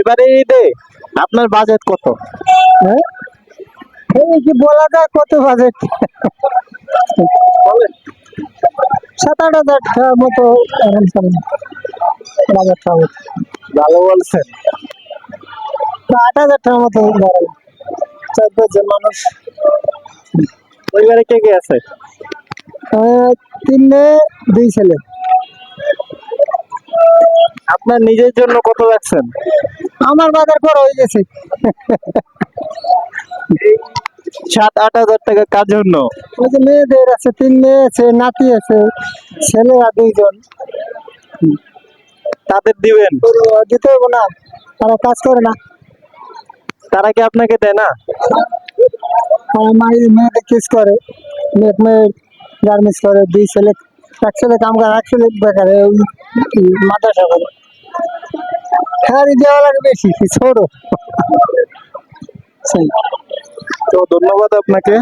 এবারে ঈদে আপনার বাজেট কত? হ্যাঁ? এই কি বলা যায় কত বাজেট সাত আট হাজার টাকার মতো বাজার টাকা ভালো বলছেন। আট হাজার টাকার মতো ধরে চোদ্দ জন মানুষ। পরিবারে কে কে আছে? তিন মেয়ে দুই ছেলে। আপনার নিজের জন্য কত রাখছেন? আমার বাজার করা হয়ে গেছে। সাত আট হাজার টাকা কার জন্য? ওই যে মেয়েদের আছে তিন মেয়ে আছে নাতি আছে দুইজন। তাদের দিবেন? দিতে হবে না তারা কাজ করে না। তারা কি আপনাকে দেয় না? মেয়েদের কিস করে মেয়ে গার্মেন্টস করে দুই ছেলে এক ছেলে কাম করে এক ছেলে বেকার মাদ্রাসা করে। খালি দেওয়া লাগে বেশি ছোট। তো ধন্যবাদ আপনাকে।